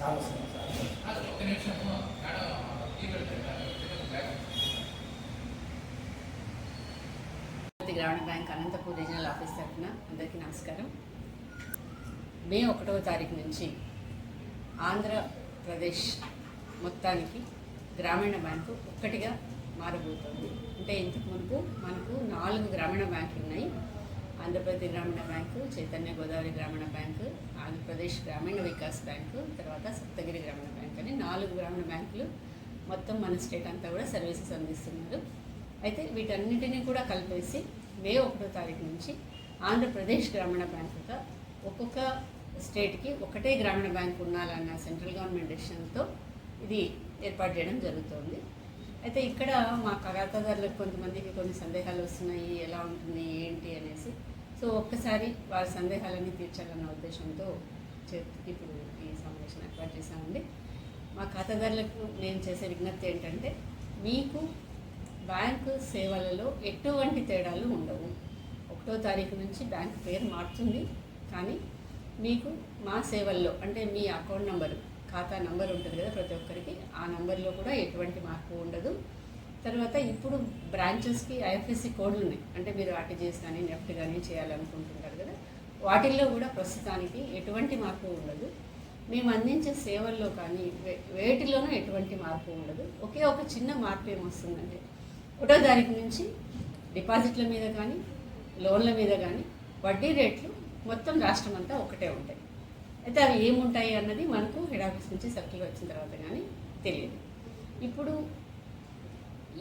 గ్రామీణ bank Anantapur regional office తరఫున అందరికీ నమస్కారం. మే ఒకటవ తారీఖు నుంచి ఆంధ్రప్రదేశ్ మొత్తానికి గ్రామీణ బ్యాంకు ఒక్కటిగా మారబోతుంది. అంటే ఇంతకు మునుపు మనకు నాలుగు గ్రామీణ బ్యాంకులు ఉన్నాయి. ఆంధ్రప్రదేశ్ గ్రామీణ బ్యాంకు చైతన్య గోదావరి గ్రామీణ బ్యాంకు ఆంధ్ర ఆంధ్రప్రదేశ్ గ్రామీణ వికాస్ బ్యాంకు తర్వాత సప్తగిరి గ్రామీణ బ్యాంక్ అని నాలుగు గ్రామీణ బ్యాంకులు మొత్తం మన స్టేట్ అంతా కూడా సర్వీసెస్ అందిస్తున్నారు. అయితే వీటన్నిటినీ కూడా కలిపేసి మే ఒకటో తారీఖు నుంచి ఆంధ్రప్రదేశ్ గ్రామీణ బ్యాంకుగా ఒక్కొక్క స్టేట్కి ఒకటే గ్రామీణ బ్యాంక్ ఉండాలన్న సెంట్రల్ గవర్నమెంట్ డెసిషన్తో ఇది ఏర్పాటు చేయడం జరుగుతోంది. అయితే ఇక్కడ మా ఖాతాదారులకు కొంతమందికి కొన్ని సందేహాలు వస్తున్నాయి ఎలా ఉంటుంది ఏంటి అనేసి. సో ఒక్కసారి వారి సందేహాలన్నీ తీర్చాలన్న ఉద్దేశంతో చేతికి ఇప్పుడు ఈ సమావేశం ఏర్పాటు చేశామండి. మా ఖాతాదారులకు నేను చేసే విజ్ఞప్తి ఏంటంటే మీకు బ్యాంకు సేవలలో ఎటువంటి తేడాలు ఉండవు. ఒకటో తారీఖు నుంచి బ్యాంక్ పేరు మారుతుంది కానీ మీకు మా సేవల్లో అంటే మీ అకౌంట్ నంబరు ఖాతా నంబర్ ఉంటుంది కదా ప్రతి ఒక్కరికి ఆ నంబర్లో కూడా ఎటువంటి మార్పు ఉండదు. తర్వాత ఇప్పుడు బ్రాంచెస్కి ఐఎఫ్ఎస్సి కోడ్లు ఉన్నాయి అంటే మీరు ఆర్టీజీఎస్ కానీ నెఫ్ట్ కానీ చేయాలనుకుంటుంటారు కదా వాటిల్లో కూడా ప్రస్తుతానికి ఎటువంటి మార్పు ఉండదు. మేము అందించే సేవల్లో కానీ వే- వేటిలోనూ ఎటువంటి మార్పు ఉండదు. ఒకే ఒక చిన్న మార్పు ఏమొస్తుందంటే ఒకటో తారీఖు నుంచి డిపాజిట్ల మీద కానీ లోన్ల మీద కానీ వడ్డీ రేట్లు మొత్తం రాష్ట్రం అంతా ఒకటే ఉంటాయి. అయితే అవి ఏముంటాయి అన్నది మనకు హెడ్ ఆఫీస్ నుంచి సర్కిల్ వచ్చిన తర్వాత కానీ తెలియదు. ఇప్పుడు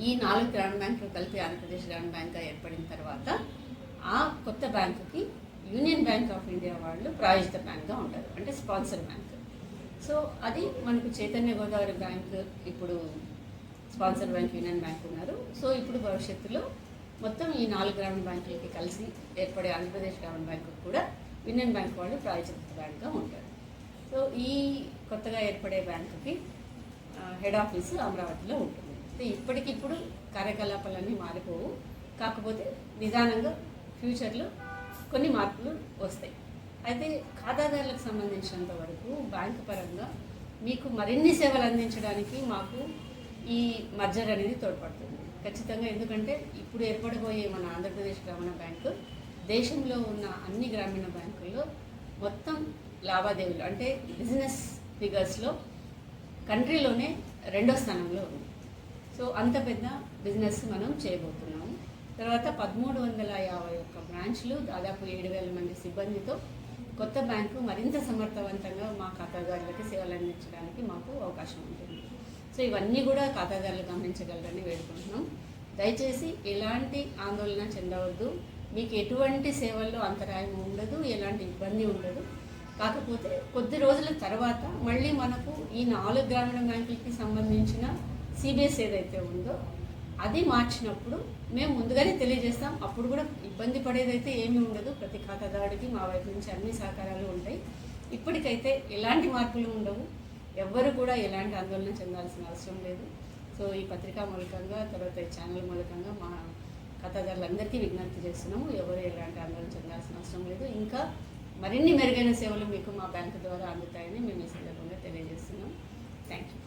ఈ నాలుగు గ్రామీణ బ్యాంకులు కలిపి ఆంధ్రప్రదేశ్ గ్రామీణ బ్యాంక్గా ఏర్పడిన తర్వాత ఆ కొత్త బ్యాంకుకి యూనియన్ బ్యాంక్ ఆఫ్ ఇండియా వాళ్ళు ప్రాయోజిత బ్యాంక్గా ఉంటారు అంటే స్పాన్సర్ బ్యాంక్. సో అది మనకు చైతన్య గోదావరి బ్యాంక్ ఇప్పుడు స్పాన్సర్ బ్యాంక్ యూనియన్ బ్యాంక్ ఉన్నారు. సో ఇప్పుడు భవిష్యత్తులో మొత్తం ఈ నాలుగు గ్రామీణ బ్యాంకులకి కలిసి ఏర్పడే ఆంధ్రప్రదేశ్ గ్రామీణ బ్యాంకు కూడా యూనియన్ బ్యాంక్ వాళ్ళు ప్రాయోజిత బ్యాంక్గా ఉంటారు. సో ఈ కొత్తగా ఏర్పడే బ్యాంకుకి హెడ్ ఆఫీసు అమరావతిలో ఉంటుంది. అయితే ఇప్పటికిప్పుడు కార్యకలాపాలన్నీ మారిపోవు. కాకపోతే నిదానంగా ఫ్యూచర్లో కొన్ని మార్పులు వస్తాయి. అయితే ఖాతాదారులకు సంబంధించినంత వరకు బ్యాంకు పరంగా మీకు మరిన్ని సేవలు అందించడానికి మాకు ఈ మర్జర్ అనేది తోడ్పడుతుంది. ఖచ్చితంగా ఎందుకంటే ఇప్పుడు ఏర్పడబోయే మన ఆంధ్రప్రదేశ్ గ్రామీణ బ్యాంకు దేశంలో ఉన్న అన్ని గ్రామీణ బ్యాంకుల్లో మొత్తం లావాదేవీలు అంటే బిజినెస్ ఫిగర్స్లో కంట్రీలోనే రెండో స్థానంలో ఉంది. సో అంత పెద్ద బిజినెస్ మనం చేయబోతున్నాము తర్వాత పదమూడు వందల యాభై ఒక్క బ్రాంచ్లు దాదాపు ఏడు వేల మంది సిబ్బందితో కొత్త బ్యాంకు మరింత సమర్థవంతంగా మా ఖాతాదారులకి సేవలు అందించడానికి మాకు అవకాశం ఉంటుంది. సో ఇవన్నీ కూడా ఖాతాదారులు గమనించగలరని వేడుకుంటున్నాం. దయచేసి ఎలాంటి ఆందోళన చెందవద్దు. మీకు ఎటువంటి సేవల్లో అంతరాయం ఉండదు ఎలాంటి ఇబ్బంది ఉండదు. కాకపోతే కొద్ది రోజుల తర్వాత మళ్ళీ మనకు ఈ నాలుగు గ్రామీణ బ్యాంకులకి సంబంధించిన సిబిఎస్ ఏదైతే ఉందో అది మార్చినప్పుడు మేము ముందుగానే తెలియజేస్తాం. అప్పుడు కూడా ఇబ్బంది పడేదైతే ఏమీ ఉండదు. ప్రతి ఖాతాదారుడికి మా వైపు నుంచి అన్ని సహకారాలు ఉంటాయి. ఇప్పటికైతే ఎలాంటి మార్పులు ఉండవు. ఎవ్వరు కూడా ఎలాంటి ఆందోళన చెందాల్సిన అవసరం లేదు. సో ఈ పత్రికా మూలకంగా తర్వాత ఈ ఛానల్ మూలకంగా మా ఖాతాదారులందరికీ విజ్ఞప్తి చేస్తున్నాము. ఎవరు ఎలాంటి ఆందోళన చెందాల్సిన అవసరం లేదు. ఇంకా మరిన్ని మెరుగైన సేవలు మీకు మా బ్యాంకు ద్వారా అందుతాయని మేము ఈ సందర్భంగా తెలియజేస్తున్నాం. Thank you